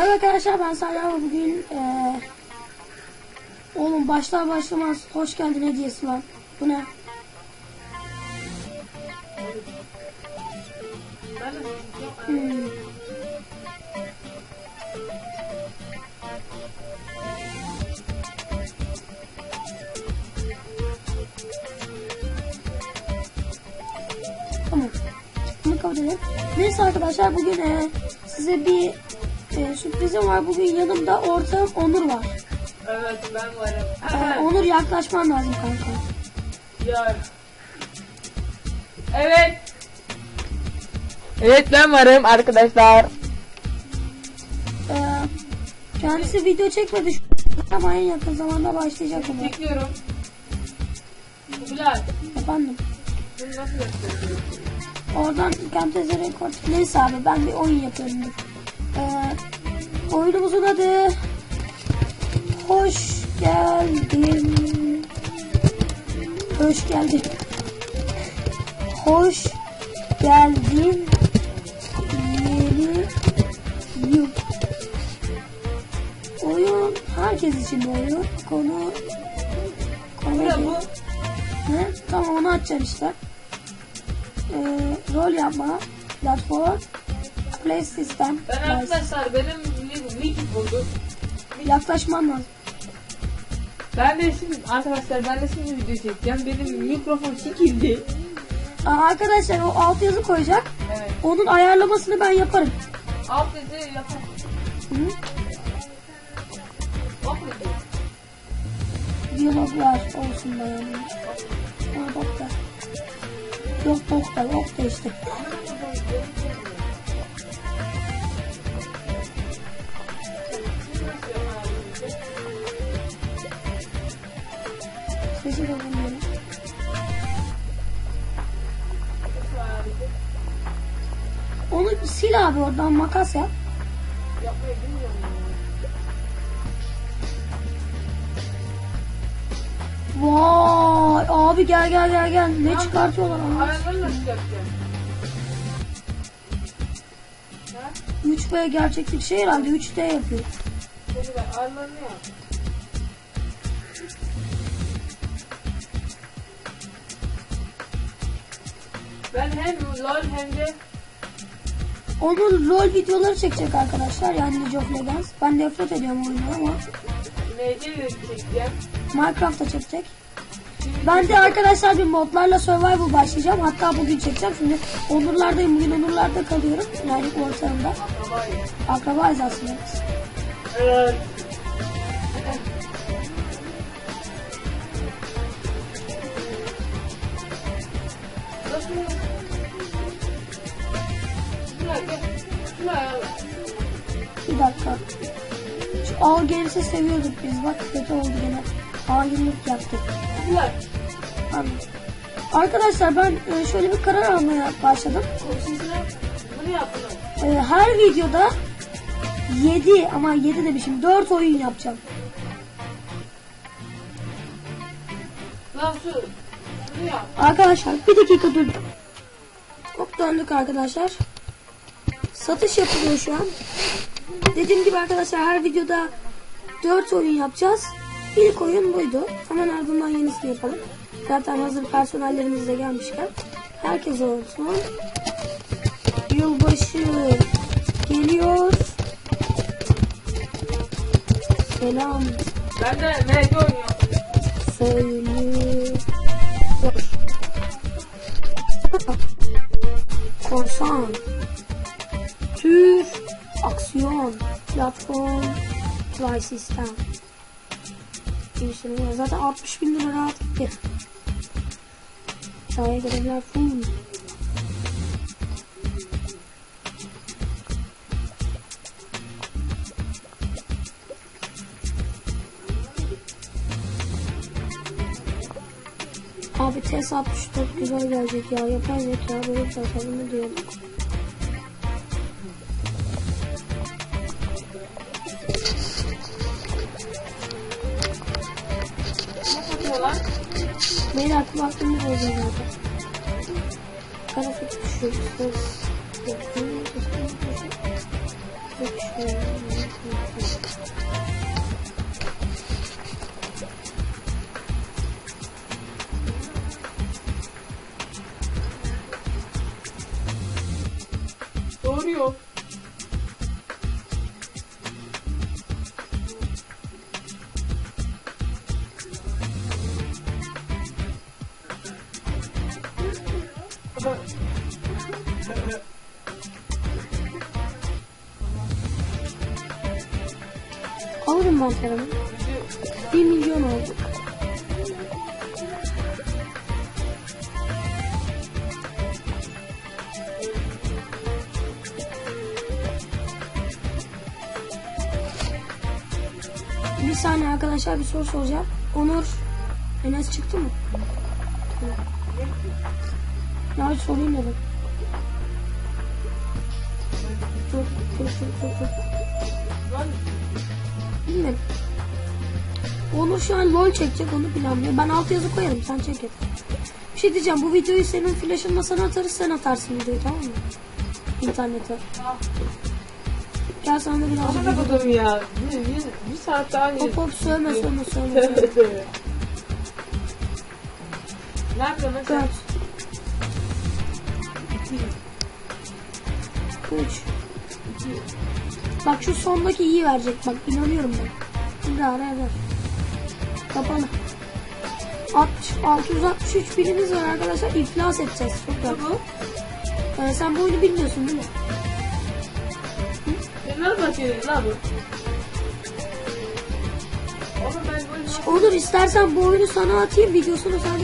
Merhaba arkadaşlar ben Salih bugün eee Oğlum başlar başlamaz hoş geldin hediyesi var. Bu ne? Hmm. Tamam. Bunu kabul edelim. Neyse arkadaşlar bugün eee, size bir eee, sürprizim var. Bugün yanımda ortağım Onur var. Evet ben varım. Eee, Onur yaklaşman lazım kanka. Ya. Evet. Evet ben varım arkadaşlar. Eee, kendisi video çekmedi şu ama en yakın zamanda başlayacak ama. Çekiyorum. Bilal. Efendim. Bunu nasıl? Oradan Camtasia Record. Neyse abi ben bir oyun yapıyorum. Ee, oyunumuzun adı Hoş geldin. Hoş geldin. Hoş geldin. Yeni yıl. Oyun herkes için bir oyun. Konu konu Bu ne bu? ne? Tamam onu açacağım işte. Ee, rol yapma, platform, play system, Ben arkadaşlar benim mic buldum. yaklaşman lazım. Ben de şimdi arkadaşlar ben de şimdi video çekeceğim. Benim mikrofon sikildi. Aa, arkadaşlar o alt yazı koyacak. Evet. Onun ayarlamasını ben yaparım. Alt dedi yapalım. Hı? Bak. Diyaloglar olsun da yani. Aa, bak da. Yok bok da yok da işte. De bulmuyorum. Onu sil abi oradan makas yap. Yapmayı bilmiyorum. Vay abi gel gel gel gel. Ne çıkartıyorlar ama. Ayarları nasıl yapacağım? Ha? 3B gerçeklik şey herhalde 3D yapıyor. Ben ayarlarını yap. Ben hem LOL hem de Onun rol videoları çekecek arkadaşlar yani League of Legends. Ben nefret ediyorum oyunu ama MC de çekeceğim. Minecraft'ta çekecek. Ben de arkadaşlar bir modlarla survival başlayacağım. Hatta bugün çekeceğim. Şimdi Onurlardayım. Bugün Onurlarda kalıyorum. Yani ortamda. Akrabayız aslında biz. Evet. Dakika. Şu ağır gerisi seviyorduk biz. Bak kötü oldu gene. Hainlik yaptık. Şuraya. Abi. Arkadaşlar ben e, şöyle bir karar almaya başladım. Bunu yaptım. E, Her videoda 7 ama 7 demişim 4 oyun yapacağım. Arkadaşlar bir dakika dur. Hop döndük arkadaşlar. Satış yapılıyor şu an. Dediğim gibi arkadaşlar her videoda 4 oyun yapacağız. İlk oyun buydu. Hemen ardından yenisini yapalım. Zaten hazır personellerimiz de gelmişken. Herkese olsun. Yılbaşı geliyor. Selam Ben de MG oynuyorum. söylüyor. Korsan. Platform. Fly. Girişleri var. Zaten 60 bin lira rahat gitti. Hikaye görevler full. Abi TES-64 güzel gelecek ya. Yapay zeka böyle tasarımı diyorum. Beyler kulaklığımız olacak zaten. Grafik düşüyor. Ses. Doğru Alırım ben paramı. 1 milyon oldu. Bir saniye arkadaşlar bir soru soracağım. Onur Enes çıktı mı? Ya sorayım dedim. Dur, dur, dur. Lan Bilmiyorum. Onur şu an LOL çekecek onu planlıyor. Ben alt yazı koyarım sen çek et. Bir şey diyeceğim bu videoyu senin flaşınla sana atarız sen atarsın videoyu tamam mı? İnternete. Gel sana da biraz Amına video. kodum ya. Bir, bir, bir saat daha Hop hop sövme sövme sövme. Sövme. tövbe. Ne yapıyorsun lan sen? Dört. Üç. Bak şu sondaki iyi verecek bak inanıyorum ben. Şimdi ara ver. Kapalı. 60, 663 birimiz var arkadaşlar. İflas edeceğiz. Çok güzel. Ee, sen bu oyunu bilmiyorsun değil mi? Nasıl bakıyorsun lan bu? Oğlum Olur istersen bu oyunu sana atayım videosunu sen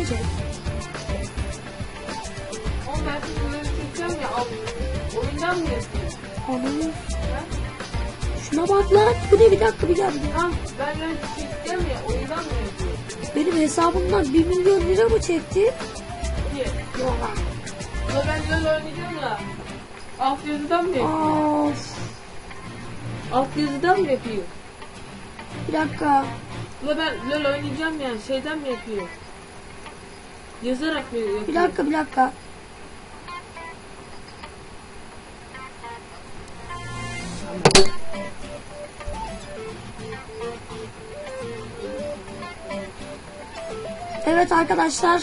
Oyundan mı? Anam. Şuna bak lan. Bu ne bir dakika bir dakika. Tamam ben böyle çekeceğim ya. Oyundan mı yapıyorsun? Benim hesabımdan 1 milyon lira mı çekti? Niye? Yok lan. Ulan ben LoL oynayacağım ya. Alt yazıdan mı yapıyor? Of. Alt yazıdan mı yapıyor? Bir dakika. Ulan ben LoL oynayacağım ya. Şeyden mi yapıyor? Yazarak mı yapıyor? Bir dakika bir dakika. Evet arkadaşlar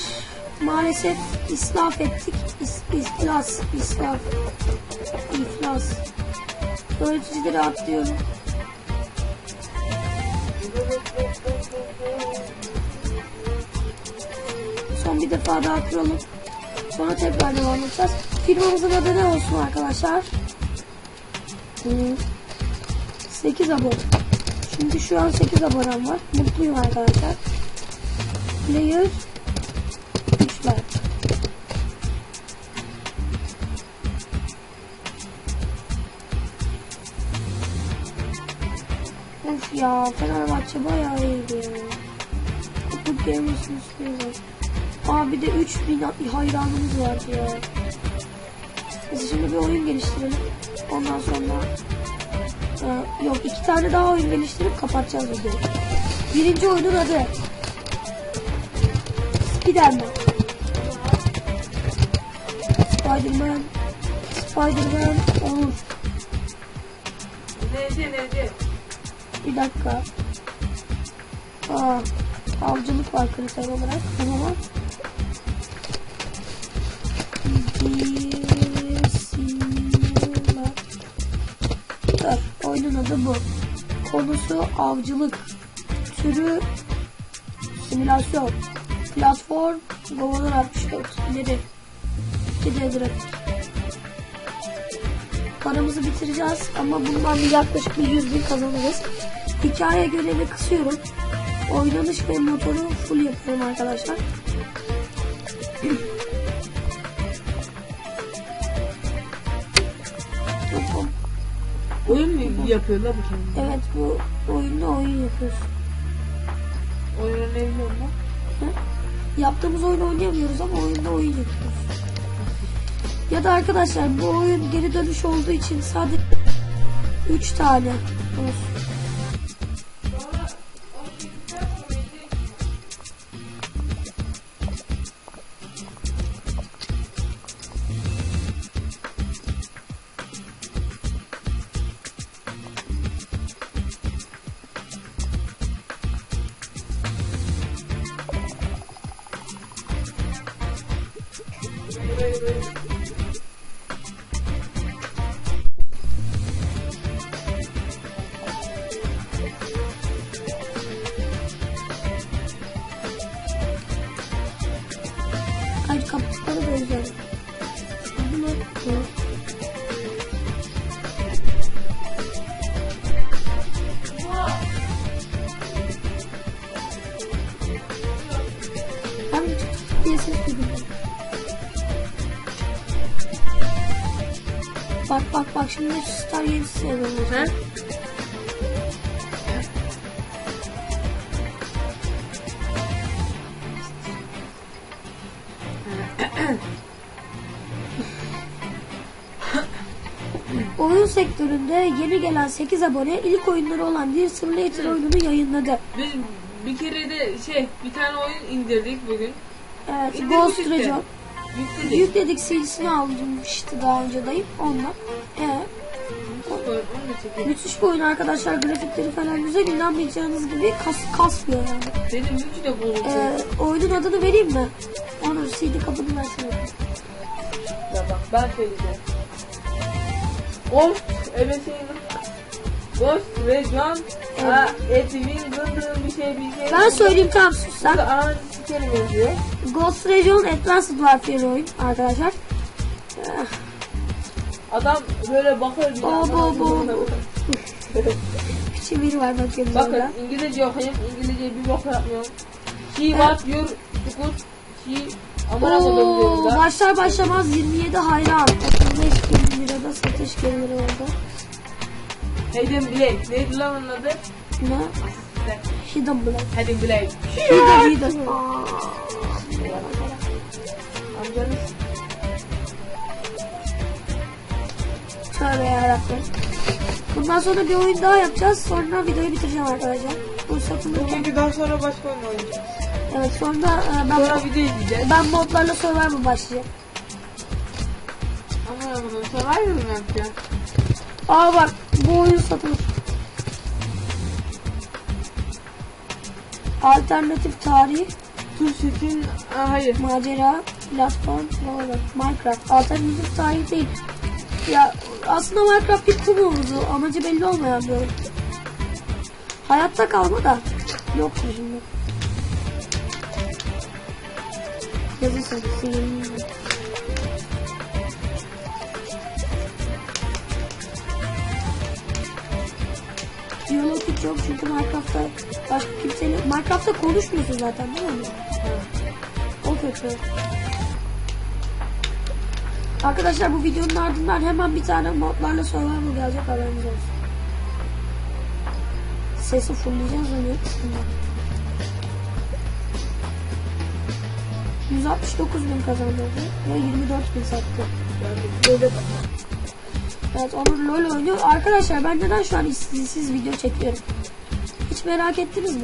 maalesef islaf ettik. İs, iflas, islaf, iflas. Öğreticileri atlıyorum. Son bir defa daha kuralım. Sonra tekrar devam edeceğiz. Firmamızın adı ne olsun arkadaşlar? Hmm. 8 abone. Şimdi şu an 8 abonem var. Mutluyum arkadaşlar. Player 3'ler. Of ya Fenerbahçe bayağı iyiydi ya. Kutluk gelmesin istiyoruz. Abi de 3000 hayranımız vardı ya. Biz şimdi bir oyun geliştirelim. Ondan sonra e, yok iki tane daha oyun geliştirip kapatacağız videoyu. Birinci oyunun adı Spiderman. Spiderman. Spiderman olur. Neydi neydi? Bir dakika. Aa, avcılık var kriter olarak. Bir simülatör. Oyunun adı bu. Konusu avcılık. Türü simülasyon. Platform Commodore 64. İleri. 2D grafik. Paramızı bitireceğiz ama bundan bir yaklaşık bir 100 bin kazanırız. Hikaye görevi kısıyorum. Oynanış ve motoru full yapıyorum arkadaşlar. Oyun mu yapıyor la bu kendi? Evet bu oyunda oyun yapıyoruz. Oyun oynayabiliyor mu? Hı? Yaptığımız oyunu oynayamıyoruz ama oyunda oyun yapıyoruz. Ya da arkadaşlar bu oyun geri dönüş olduğu için sadece 3 tane olsun. Bak şimdi Star 7 sevmem. He? Oyun sektöründe yeni gelen 8 abone ilk oyunları olan Dear Simulator oyununu yayınladı. Biz bir kere de şey bir tane oyun indirdik bugün. Evet, İndirdik Ghost. Recon. Yükledik. Yükledik CD'sini almıştı daha önce dayım ondan. Ee, müthiş bir oyun arkadaşlar. Grafikleri falan güzel. İnanmayacağınız gibi kas, kasmıyor yani. Benim yükü de bozuldu. Ee, oyunun adını vereyim mi? Onur CD kapını versene. Ya bak ben söyleyeceğim. Ghost ebesinin Ghost ve Can ha, etimin gındığı bir şey bir şey. Ben söyleyeyim tamam sus sen. Ananı sikerim yazıyor. Ghost Recon Advanced Warfare oyun arkadaşlar. Adam böyle bakıyor bir Bo, bo, bo. Küçük biri var bakıyorum Bakın orada. İngilizce okuyayım. İngilizce bir bok yapmıyorum. She what your good she amına başlar başlamaz 27 hayran. 35 bin lirada satış geliri oldu. Hayden Blake. Neydi lan onun adı? Ne? Hidden Black. Hayden Blake. Hidden Hidden. Amcanız. Tövbe yarabbim. Bundan sonra bir oyun daha yapacağız. Sonra videoyu bitireceğim arkadaşlar. Bu satın Çünkü daha sonra başka oyun oynayacağız. Evet sonra e, ben, Sonra video izleyeceğiz. ben modlarla Survivor başlayacağım. Ama bunu Survivor mu yapacağız? Aa bak bu oyun satılır. Alternatif tarih, Setin... Aa, hayır. macera, platform, Valorant, Minecraft. Alternatif tarih değil. Ya aslında Minecraft bir kum havuzu. Amacı belli olmayan bir. Hayatta kalma da. Yok şimdi. Yazısın. Silin. Diyalog hiç yok çünkü Minecraft'ta başka kimseyle... Minecraft'ta konuşmuyorsun zaten değil mi? O kötü. Arkadaşlar bu videonun ardından hemen bir tane modlarla Survivor gelecek haberiniz olsun. Sesi fullleyeceğiz onu. 169 bin kazandırdı ve 24 bin sattı. Evet Onur LoL oynuyor. Arkadaşlar ben neden şu an izinsiz video çekiyorum? Merak ettiniz mi?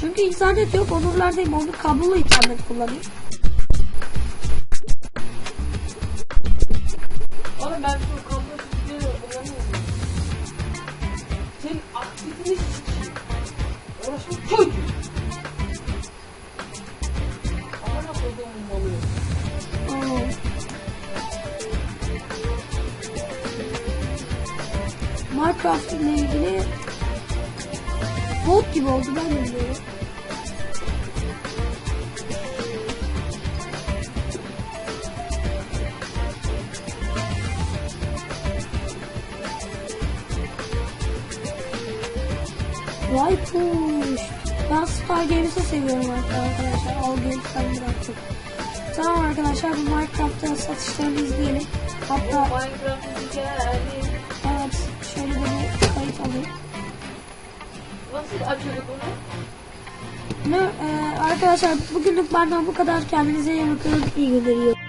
Çünkü internet yok. Onurlardayım. Onur kablolu internet kullanıyor. Oğlum ben şu Push. Ben Star Games'i seviyorum arkadaşlar. All Games'ten bıraktım. Tamam arkadaşlar bu Minecraft'ta satışlarını izleyelim. Hatta Minecraft'ın hikayesi. evet şöyle de bir kayıt alayım. Nasıl açıyorduk onu? Ne, e, arkadaşlar bugünlük benden bu kadar. Kendinize iyi bakın. İyi günler.